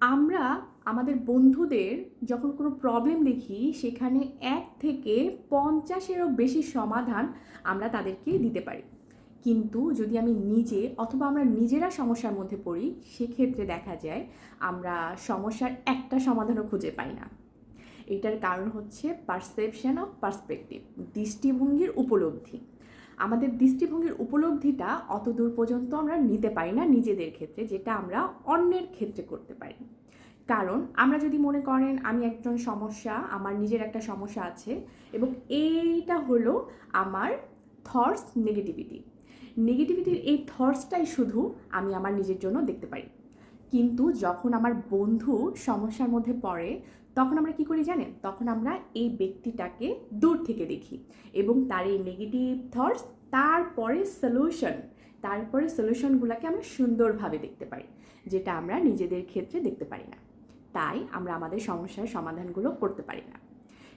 আমরা আমাদের বন্ধুদের যখন কোনো প্রবলেম দেখি, সেখানে এক থেকে পঞ্চাশেরও বেশি সমাধান আমরা তাদেরকে দিতে পারি। কিন্তু যদি আমি নিজে অথবা আমরা নিজেরা সমস্যার মধ্যে পড়ি, সেক্ষেত্রে দেখা যায় আমরা সমস্যার একটা সমাধানও খুঁজে পাই না। এটার কারণ হচ্ছে পারসেপশন অফ পার্সপেক্টিভ দৃষ্টিভঙ্গির উপলব্ধি। আমাদের দৃষ্টিভঙ্গির উপলব্ধিটা অত দূর পর্যন্ত আমরা নিতে পারি না নিজেদের ক্ষেত্রে, যেটা আমরা অন্যের ক্ষেত্রে করতে পারি। কারণ আমরা যদি মনে করেন আমি একজন সমস্যা, আমার নিজের একটা সমস্যা আছে এবং এইটা হলো আমার থটস নেগেটিভিটি নেগেটিভিটির এই থটসটাই শুধু আমি আমার নিজের জন্য দেখতে পারি। কিন্তু যখন আমার বন্ধু সমস্যার মধ্যে পড়ে, তখন আমরা কি করি জানেন? তখন আমরা এই ব্যক্তিটাকে দূর থেকে দেখি এবং তার এই নেগেটিভ থটস তারপরে সলিউশন তারপরে সলিউশনগুলোকে আমরা সুন্দরভাবে দেখতে পারি, যেটা আমরা নিজেদের ক্ষেত্রে দেখতে পারি না। তাই আমরা আমাদের সমস্যার সমাধানগুলো করতে পারি না।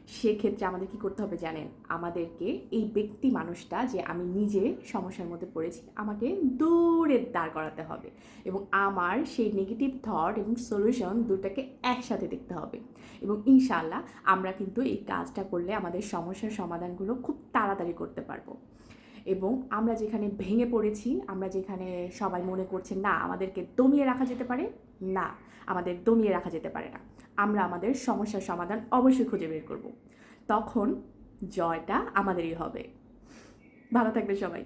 সেক্ষেত্রে আমাদের কি করতে হবে জানেন? আমাদেরকে এই ব্যক্তি মানুষটা যে আমি নিজে সমস্যার মধ্যে পড়েছি, আমাকে দূরে দাঁড় করাতে হবে এবং আমার সেই নেগেটিভ থট এবং সলিউশন দুটাকে একসাথে দেখতে হবে। এবং ইনশাল্লাহ আমরা কিন্তু এই কাজটা করলে আমাদের সমস্যার সমাধানগুলো খুব তাড়াতাড়ি করতে পারব। এবং আমরা যেখানে ভেঙে পড়েছি, আমরা যেখানে সবাই মনে করছে, না, আমাদেরকে দমিয়ে রাখা যেতে পারে। না, আমাদের দমিয়ে রাখা যেতে পারে না। আমরা আমাদের সমস্যার সমাধান অবশ্যই খুঁজে বের করব। তখন জয়টা আমাদেরই হবে। ভালো থাকবে সবাই।